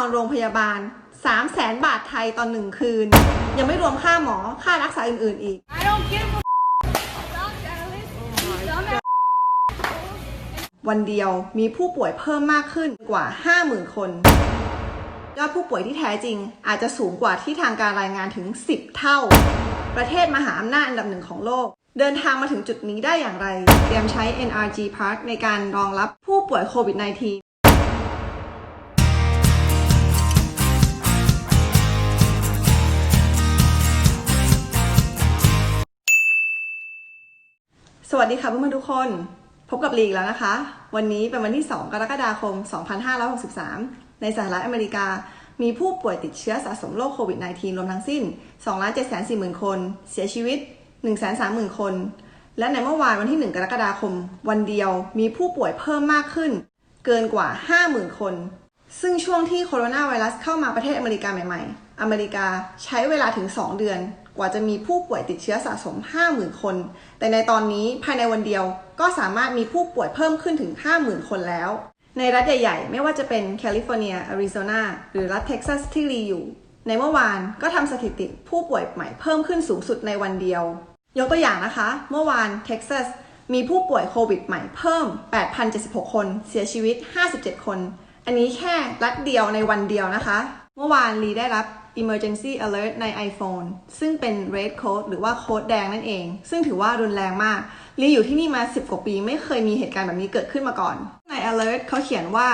อนโรงพยาบาล 3 0 0แสนบาทไทยตอนหนึ่งคืน ยังไม่รวมค่าหมอค่ารักษาอื่นๆอีก I don't give a Stop, Alice. You dumbass. วันเดียวมีผู้ป่วยเพิ่มมากขึ้นกว่า 50,000 คน ยอดผู้ป่วยที่แท้จริง อาจจะสูงกว่าที่ทางการรายงานถึง 10 เท่า ประเทศมหาอำนาจอันดับหนึ่งของโลกเดินทางมาถึงจุดนี้ได้อย่างไร เตรียมใช้ NRG Park ในการรองรับผู้ป่วยโควิด -19 สวัสดีค่ะเพื่อนๆทุกคน พบกับลีกแล้วนะคะ วันนี้เป็นวันที่ 2 กรกฎาคม 2563 ในสหรัฐอเมริกา มีผู้ป่วยติดเชื้อสะสมโรคโควิด -19 รวมทั้งสิ้น 2,740,000 คน เสียชีวิต 130,000 คน และในเมื่อวานวันที่ 1 กรกฎาคม วันเดียวมีผู้ป่วยเพิ่มมากขึ้น เกินกว่า 50,000 คน ซึ่งช่วงที่โคโรนาไวรัสเข้ามาประเทศอเมริกาใหม่ๆ อเมริกาใช้เวลาถึง 2 เดือน ว่าจะมีผู้ป่วยติดเชื้อสะสม 50,000 คน แต่ในตอนนี้ภายในวันเดียวก็สามารถมีผู้ป่วยเพิ่มขึ้นถึง 50,000 คนแล้ว ในรัฐใหญ่ๆ ไม่ว่าจะเป็นแคลิฟอร์เนียอาริโซนาหรือรัฐเท็กซัสที่ลีอยู่ ในเมื่อวานก็ทำสถิติผู้ป่วยใหม่เพิ่มขึ้นสูงสุดในวันเดียว ยกตัวอย่างนะคะ เมื่อวานเท็กซัสมีผู้ป่วยโควิดใหม่เพิ่ม 8,076 คน เสียชีวิต 57 คน อันนี้แค่รัฐเดียวในวันเดียวนะคะ เมื่อวานลีได้รับ emergency alert ใน iPhone ซึ่งเป็น red code หรือว่าโค้ดแดงนั่นเอง ซึ่งถือว่ารุนแรงมากลีอยู่ที่นี่มา 10 กว่าปี ไม่เคยมีเหตุการณ์แบบนี้เกิดขึ้นมาก่อน ใน alert เขาเขียนว่า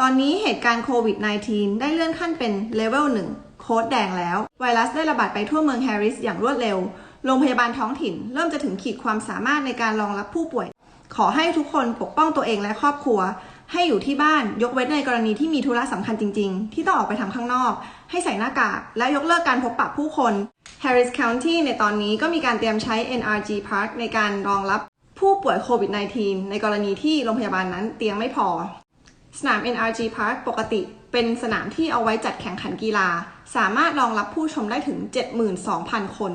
ตอนนี้เหตุการณ์โควิด -19 ได้เลื่อนขั้นเป็น level 1 โค้ดแดงแล้ว ไวรัสได้ระบาดไปทั่วเมืองแฮร์ริสอย่างรวดเร็ว โรงพยาบาลท้องถิ่น เริ่มจะถึงขีดความสามารถในการรองรับผู้ป่วย ขอให้ทุกคนปกป้องตัวเองและครอบครัว ให้อยู่ที่บ้านยกเว้นในกรณีที่มีธุระสำคัญจริง ๆ ที่ต้องออกไปทำข้างนอก ให้ใส่หน้ากาก และยกเลิกการพบปะผู้คน Harris County ในตอนนี้ก็มีการเตรียมใช้ NRG Park ในการรองรับผู้ป่วยโควิด -19 ในกรณีที่โรงพยาบาลนั้นเตียงไม่พอ สนาม NRG Park ปกติเป็นสนามที่เอาไว้จัดแข่งขันกีฬา สามารถรองรับผู้ชมได้ถึง 72,000 คน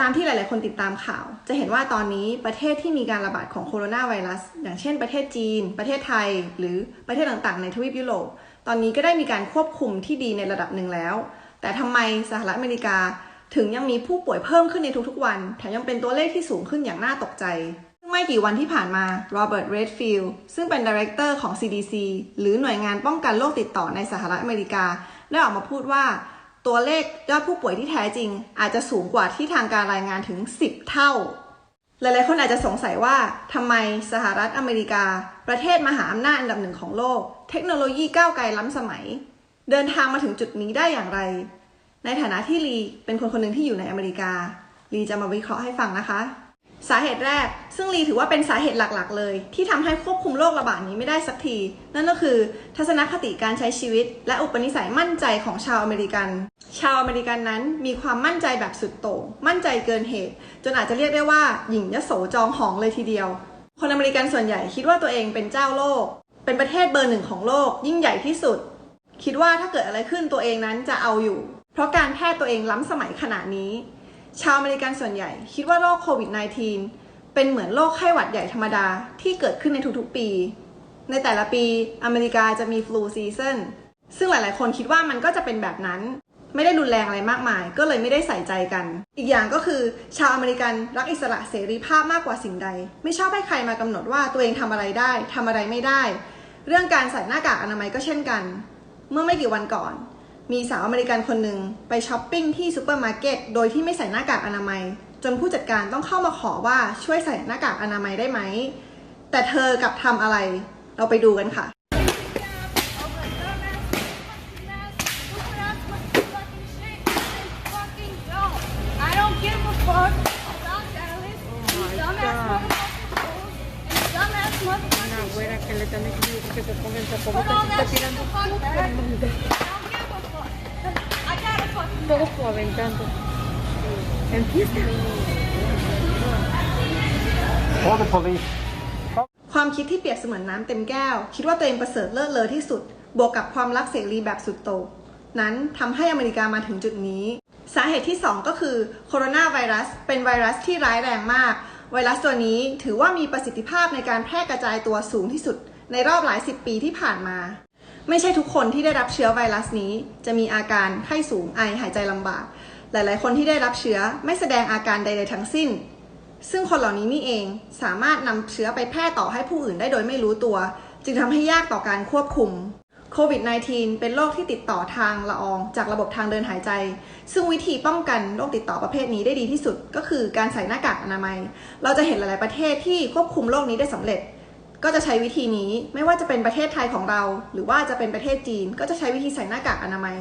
ตามที่หลาย ๆ คนติดตามข่าว จะเห็นว่าตอนนี้ประเทศที่มีการระบาดของโคโรนาไวรัส อย่างเช่นประเทศจีน ประเทศไทย หรือประเทศต่าง ๆ ในทวีปยุโรป ตอนนี้ก็ได้มีการควบคุมที่ดีในระดับหนึ่งแล้ว แต่ทำไมสหรัฐอเมริกาถึงยังมีผู้ป่วยเพิ่มขึ้นในทุก ๆ วัน แถมยังเป็นตัวเลขที่สูงขึ้นอย่างน่าตกใจ ไม่กี่วันที่ผ่านมาโรเบิร์ต เรดฟิลด์ ซึ่งเป็นดีเรคเตอร์ของ CDC หรือหน่วยงานป้องกันโรคติดต่อในสหรัฐอเมริกา ได้ออกมาพูดว่า ตัวเลขยอดผู้ป่วยที่แท้จริง อาจจะสูงกว่าที่ทางการรายงานถึง 10 เท่า หลายๆคนอาจจะสงสัยว่าทำไมสหรัฐอเมริกา ประเทศมหาอำนาจอันดับหนึ่งของโลก เทคโนโลยีก้าวไกลล้ำสมัย เดินทางมาถึงจุดนี้ได้อย่างไร ในฐานะที่ลีเป็นคนคนหนึ่งที่อยู่ในอเมริกาลีจะมาวิเคราะห์ให้ฟังนะคะ สาเหตุแรก ซึ่งลีถือว่าเป็นสาเหตุหลักๆ เลย ที่ทำให้ควบคุมโรคระบาดนี้ไม่ได้สักที นั่นก็คือ ทัศนคติการใช้ชีวิต และอุปนิสัยมั่นใจของชาวอเมริกัน ชาวอเมริกันนั้นมีความมั่นใจแบบสุดโต่งมั่นใจเกินเหตุ จนอาจจะเรียกได้ว่าหญิงยโสจองหองเลยทีเดียว คนอเมริกันส่วนใหญ่คิดว่าตัวเองเป็นเจ้าโลก เป็นประเทศเบอร์หนึ่งของโลก ยิ่งใหญ่ที่สุด คิดว่าถ้าเกิดอะไรขึ้นตัวเองนั้นจะเอาอยู่ เพราะการแพทย์ตัวเองล้ำสมัยขนาดนี้ ชาวอเมริกันส่วนใหญ่ คิดว่าโรคโควิด -19 เป็นเหมือนโรคไข้หวัดใหญ่ธรรมดาที่เกิดขึ้นในทุกๆปี ในแต่ละปีอเมริกาจะมีฟลูซีซันซึ่งหลายๆ คนคิดว่ามันก็จะเป็นแบบนั้น ไม่ได้รุนแรงอะไรมากมาย ก็เลยไม่ได้ใส่ใจกัน อีกอย่างก็คือ ชาวอเมริกันรักอิสระเสรีภาพมากกว่าสิ่งใด ไม่ชอบให้ใครมากำหนดว่าตัวเองทำอะไรได้ทำอะไรไม่ได้ เรื่องการใส่หน้ากากอนามัยก็เช่นกัน เมื่อไม่กี่วันก่อน มีสาวอเมริกันคนหนึ่งไปช้อปปิ้งที่ซูเปอร์มาร์เก็ตโดยที่ไม่ใส่หน้ากากอนามัย จนผู้จัดการต้องเข้ามาขอว่าช่วยใส่หน้ากากอนามัยได้ไหม แต่เธอกลับทำอะไร เราไปดูกันค่ะ Una abuela que le están diciendo que se pongan zapatos, está tirando todo por el mundo. I gotta fucking todo como aventando. Empieza. Call the police. ความคิดที่เปรียบเสมือนน้ำเต็มแก้ว คิดว่าตัวเองประเสริฐเลิศเลอที่สุด บวกกับความรักเสรีแบบสุดโต่งนั้นทำให้อเมริกามาถึงจุดนี้ สาเหตุที่ 2 ก็คือโคโรนาไวรัส เป็นไวรัสที่ร้ายแรงมาก ไวรัสตัวนี้ถือว่ามีประสิทธิภาพในการแพร่กระจายตัวสูงที่สุด ในรอบหลายสิบปีที่ผ่านมา ไม่ใช่ทุกคนที่ได้รับเชื้อไวรัสนี้ จะมีอาการไข้สูงไอหายใจลำบาก หลาย ๆ คนที่ได้รับเชื้อไม่แสดงอาการใด ๆ ทั้งสิ้น ซึ่งคนเหล่านี้นี่เองสามารถนำเชื้อไปแพร่ต่อให้ผู้อื่นได้โดยไม่รู้ตัว จึงทำให้ยากต่อการควบคุมโควิด -19 เป็นโรคที่ติดต่อทางละอองจากระบบทางเดินหายใจ ซึ่งวิธีป้องกันโรคติดต่อประเภทนี้ได้ดีที่สุด ก็คือการใส่หน้ากากอนามัย เราจะเห็นหลาย ๆ ประเทศที่ควบคุมโรคนี้ได้สำเร็จ ก็จะใช้วิธีนี้ไม่ว่าจะเป็นประเทศไทยของเรา หรือว่าจะเป็นประเทศจีน ก็จะใช้วิธีใส่หน้ากากอนามัย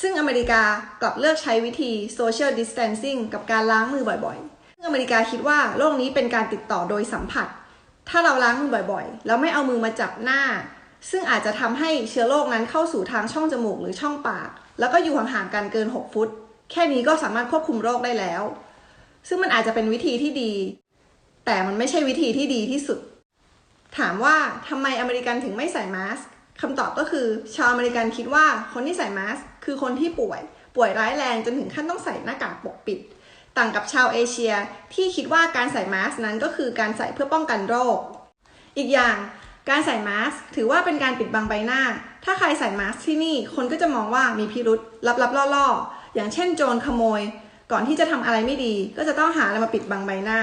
ซึ่งอเมริกากลับเลือกใช้วิธี social distancing กับการล้างมือบ่อยๆ ซึ่งอเมริกาคิดว่าโรคนี้เป็นการติดต่อโดยสัมผัส ถ้าเราล้างมือบ่อยๆ แล้วไม่เอามือมาจับหน้า ซึ่งอาจจะทำให้เชื้อโรคนั้นเข้าสู่ทางช่องจมูกหรือช่องปาก แล้วก็อยู่ห่างๆกันเกิน 6 ฟุต แค่นี้ก็สามารถควบคุมโรคได้แล้ว ซึ่งมันอาจจะเป็นวิธีที่ดี แต่มันไม่ใช่วิธีที่ดีที่สุด ถามว่าทำไมอเมริกันถึงไม่ใส่มาสก์คำตอบก็คือ ชาวอเมริกันคิดว่าคนที่ใส่มาสก์คือคนที่ป่วย ป่วยร้ายแรงจนถึงขั้นต้องใส่หน้ากากปกปิด ต่างกับชาวเอเชียที่คิดว่าการใส่มาสก์นั้นก็คือการใส่เพื่อป้องกันโรค อีกอย่างการใส่มาสก์ถือว่าเป็นการปิดบังใบหน้า ถ้าใครใส่มาสก์ที่นี่คนก็จะมองว่ามีพิรุษลับๆล่อๆ อย่างเช่นโจรขโมย ก่อนที่จะทำอะไรไม่ดี ก็จะต้องหาอะไรมาปิดบังใบหน้า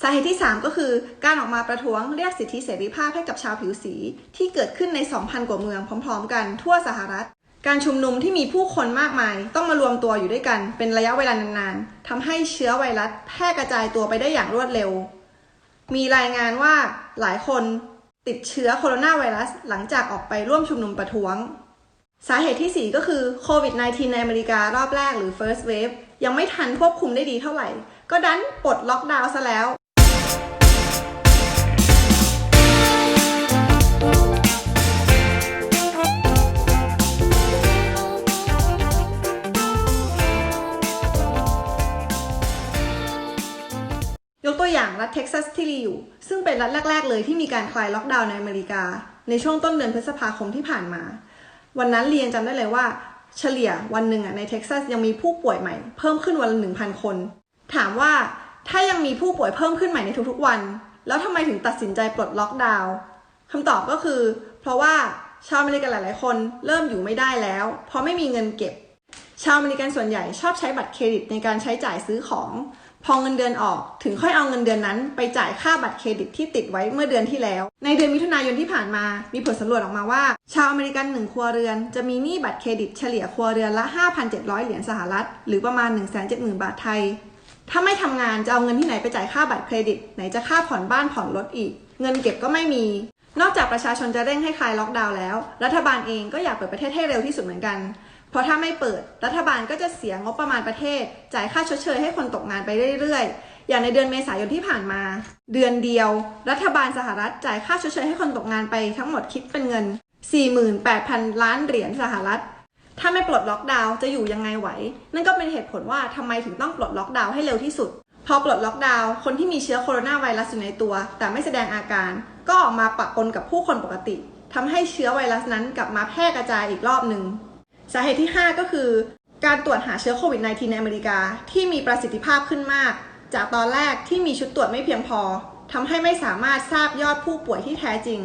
สาเหตุที่ 3 ก็คือการออกมาประท้วงเรียกสิทธิเสรีภาพให้กับชาวผิวสี ที่เกิดขึ้นใน 2,000 กว่าเมืองพร้อม ๆ กันทั่วสหรัฐ การชุมนุมที่มีผู้คนมากมาย ต้องมารวมตัวอยู่ด้วยกัน เป็นระยะเวลานานๆทำให้เชื้อไวรัสแพร่กระจายตัวไปได้อย่างรวดเร็ว มีรายงานว่าหลายคนติดเชื้อโคโรนาไวรัส หลังจากออกไปร่วมชุมนุมประท้วง สาเหตุที่ 4 ก็คือโควิด -19 ในอเมริการอบแรกหรือ first wave ยังไม่ทันควบคุมได้ดีเท่าไหร่ ก็ดันปลดล็อกดาวน์ซะแล้ว ตัวอย่างรัฐเท็กซัสที่ลีอยู่ ซึ่งเป็นรัฐแรก ๆ เลยที่มีการคลายล็อกดาวน์ในอเมริกา ในช่วงต้นเดือนพฤษภาคมที่ผ่านมา วันนั้นเรียนจำได้เลยว่า เฉลี่ยวันหนึ่งอะในเท็กซัสยังมีผู้ป่วยใหม่ เพิ่มขึ้นวันละหนึ่งพันคน ถามว่าถ้ายังมีผู้ป่วยเพิ่มขึ้นใหม่ในทุกๆวัน แล้วทำไมถึงตัดสินใจปลดล็อกดาวน์คำตอบก็คือ เพราะว่าชาวอเมริกันหลายๆ คนเริ่มอยู่ไม่ได้แล้ว เพราะไม่มีเงินเก็บ ชาวอเมริกันส่วนใหญ่ชอบใช้บัตรเครดิตในการใช้จ่ายซื้อของ พอเงินเดือนออกถึงค่อยเอาเงินเดือนนั้น ไปจ่ายค่าบัตรเครดิตที่ติดไว้เมื่อเดือนที่แล้ว ในเดือนมิถุนายนที่ผ่านมา มีผลสำรวจออกมาว่า ชาวอเมริกันหนึ่งครัวเรือน จะมีหนี้บัตรเครดิตเฉลี่ยครัวเรือนละ 5,700 เหรียญสหรัฐ หรือประมาณ 170,000 บาทไทย ถ้าไม่ทำงานจะเอาเงินที่ไหนไปจ่ายค่าบัตรเครดิต ไหนจะค่าผ่อนบ้านผ่อนรถอีก เงินเก็บก็ไม่มี นอกจากประชาชนจะเร่งให้คลายล็อกดาวน์แล้ว รัฐบาลเองก็อยากเปิดประเทศให้เร็วที่สุดเหมือนกัน เพราะถ้าไม่เปิดรัฐบาลก็จะเสียงบประมาณประเทศ จ่ายค่าชดเชยให้คนตกงานไปเรื่อยๆ อย่างในเดือนเมษายนที่ผ่านมา เดือนเดียว รัฐบาลสหรัฐจ่ายค่าชดเชยให้คนตกงานไปทั้งหมดคิดเป็นเงิน 48,000 ล้านเหรียญสหรัฐ ถ้าไม่ปลดล็อกดาวน์จะอยู่ยังไงไหว นั่นก็เป็นเหตุผลว่าทำไมถึงต้องปลดล็อกดาวน์ให้เร็วที่สุด พอปลดล็อกดาวน์คนที่มีเชื้อโคโรนาไวรัสอยู่ในตัว แต่ไม่แสดงอาการ ก็ออกมาปะปนกับผู้คนปกติทำให้เชื้อไวรัสนั้นกลับมาแพร่กระจายอีกรอบหนึ่ง สาเหตุที่ 5 ก็คือการตรวจหาเชื้อโควิด -19 ในอเมริกา ที่มีประสิทธิภาพขึ้นมาก จากตอนแรกที่มีชุดตรวจไม่เพียงพอทำให้ไม่สามารถทราบยอดผู้ป่วยที่แท้จริง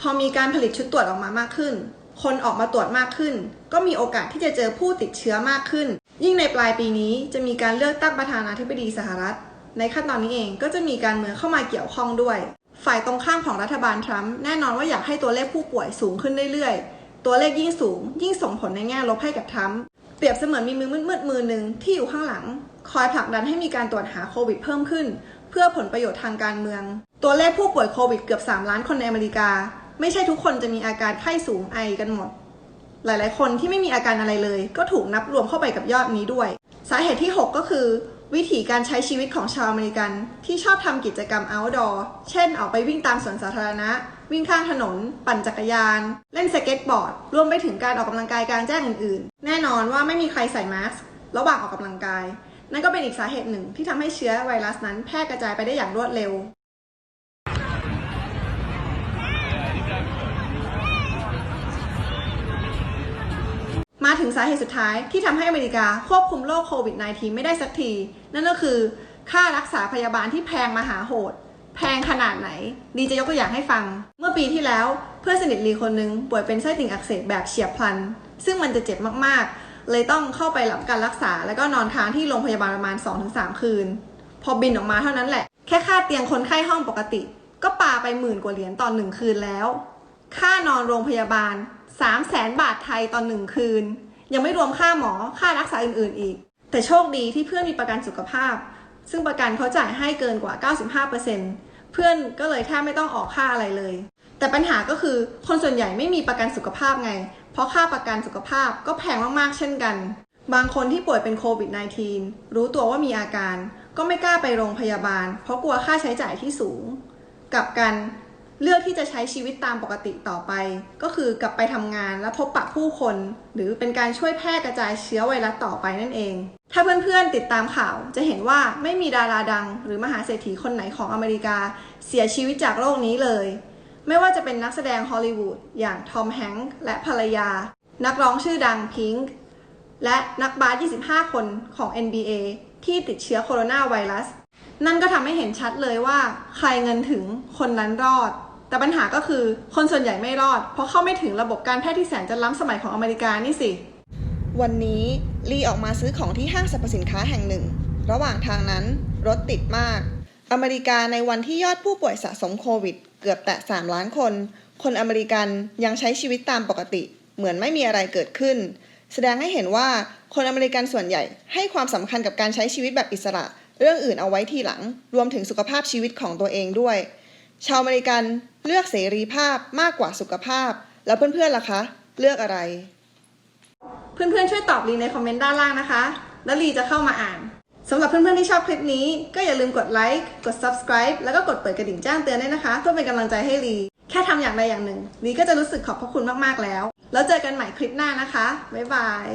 พอมีการผลิตชุดตรวจออกมามากขึ้น คนออกมาตรวจมากขึ้น ก็มีโอกาสที่จะเจอผู้ติดเชื้อมากขึ้น ยิ่งในปลายปีนี้จะมีการเลือกตั้งประธานาธิบดีสหรัฐ ในขั้นตอนนี้เองก็จะมีการเมืองเข้ามาเกี่ยวข้องด้วย ฝ่ายตรงข้ามของรัฐบาลทรัมป์แน่นอนว่าอยากให้ตัวเลขผู้ป่วยสูงขึ้นเรื่อยๆ ตัวเลขยิ่งสูง ยิ่งส่งผลในแง่ลบให้กับทรัมป์เปรียบเสมือนมีมือมืดๆมือหนึ่งที่อยู่ข้างหลัง คอยผลักดันให้มีการตรวจหาโควิดเพิ่มขึ้น เพื่อผลประโยชน์ทางการเมือง ตัวเลขผู้ป่วยโควิดเกือบ 3 ล้านคนในอเมริกา ไม่ใช่ทุกคนจะมีอาการไข้สูงไอกันหมด หลายๆ คนที่ไม่มีอาการอะไรเลย ก็ถูกนับรวมเข้าไปกับยอดนี้ด้วย สาเหตุที่ 6 ก็คือ วิถีการใช้ชีวิตของชาวอเมริกันที่ชอบทำกิจกรรม outdoor เช่น ออกไปวิ่งตามสวนสาธารณะ วิ่งข้างถนน ปั่นจักรยาน เล่นสเก็ตบอร์ด รวมไปถึงการออกกำลังกายกลางแจ้งอื่นๆ แน่นอนว่าไม่มีใครใส่มาสก์ระหว่างออกกำลังกาย นั่นก็เป็นอีกสาเหตุหนึ่งที่ทำให้เชื้อไวรัสนั้นแพร่กระจายไปได้อย่างรวดเร็ว มาถึงสาเหตุสุดท้ายที่ทำให้อเมริกาควบคุมโรคโควิด -19 ไม่ได้สักที นั่นก็คือค่ารักษาพยาบาลที่แพงมหาโหด แพงขนาดไหน ดีจะยกตัวอย่างให้ฟัง เมื่อปีที่แล้วเพื่อนสนิทลีคนหนึงป่วยเป็นไส้ติ่งอักเสบแบบเฉียบพลัน ซึ่งมันจะเจ็บมากๆ เลยต้องเข้าไปรับการรักษา แล้วก็นอนค้างที่โรงพยาบาลประมาณ 2-3 คืน พอบินออกมาเท่านั้นแหละ แค่ค่าเตียงคนไข้ห้องปกติ ก็ปาไปหมื่นกว่าเหรียญตอนหนึ่งคืนแล้ว ค่านอนโรงพยาบาล 3 0 0แสนบาทไทยตอนหนึ่งคืน ยังไม่รวมค่าหมอค่ารักษาอื่นๆอีก แต่โชคดีที่เพื่อนมีประกันสุขภาพ ซึ่งประกันเขาจ่ายให้เกินกว่า 95%เพื่อนก็เลยแทบไม่ต้องออกค่าอะไรเลย แต่ปัญหาก็คือคนส่วนใหญ่ไม่มีประกันสุขภาพไง เพราะค่าประกันสุขภาพก็แพงมากๆเช่นกัน บางคนที่ป่วยเป็นโควิด -19 รู้ตัวว่ามีอาการ ก็ไม่กล้าไปโรงพยาบาล เพราะกลัวค่าใช้จ่ายที่สูง กลับกัน เลือกที่จะใช้ชีวิตตามปกติต่อไป ก็คือกลับไปทำงานและพบปะผู้คน หรือเป็นการช่วยแพร่กระจายเชื้อไวรัสต่อไปนั่นเอง ถ้าเพื่อนๆติดตามข่าวจะเห็นว่าไม่มีดาราดัง หรือมหาเศรษฐีคนไหนของอเมริกา เสียชีวิตจากโรคนี้เลย ไม่ว่าจะเป็นนักแสดงฮอลลีวูดอย่างทอมแฮงค์และภรรยา นักร้องชื่อดังพิงค์และนักบาส 25 คนของ NBA ที่ติดเชื้อโคโรนาไวรัสนั่นก็ทำให้เห็นชัดเลยว่า ใครเงินถึงคนนั้นรอด แต่ปัญหาก็คือคนส่วนใหญ่ไม่รอด เพราะเข้าไม่ถึงระบบการแพทย์ที่แสนจะล้ำสมัยของอเมริกานี่สิ วันนี้ลีออกมาซื้อของที่ห้างสรรพสินค้าแห่งหนึ่ง ระหว่างทางนั้นรถติดมาก อเมริกาในวันที่ยอดผู้ป่วยสะสมโควิด เกือบแตะ 3 ล้านคน คนอเมริกันยังใช้ชีวิตตามปกติ เหมือนไม่มีอะไรเกิดขึ้น แสดงให้เห็นว่าคนอเมริกันส่วนใหญ่ ให้ความสำคัญกับการใช้ชีวิตแบบอิสระ เรื่องอื่นเอาไว้ทีหลัง รวมถึงสุขภาพชีวิตของตัวเองด้วย ชาวอเมริกัน เลือกเสรีภาพมากกว่าสุขภาพ แล้วเพื่อนๆล่ะคะ เลือกอะไร เพื่อนๆช่วยตอบลีในคอมเมนต์ด้านล่างนะคะ แล้วลีจะเข้ามาอ่านสำหรับเพื่อนๆที่ชอบคลิปนี้ ก็อย่าลืมกดไลค์กด subscribe แล้วก็กดเปิดกระดิ่งแจ้งเตือนด้วยนะคะ เพื่อเป็นกำลังใจให้ลีแค่ทำอย่างใดอย่างหนึ่งลีก็จะรู้สึกขอบพระคุณมากๆแล้ว แล้วเจอกันใหม่คลิปหน้านะคะบ๊ายบาย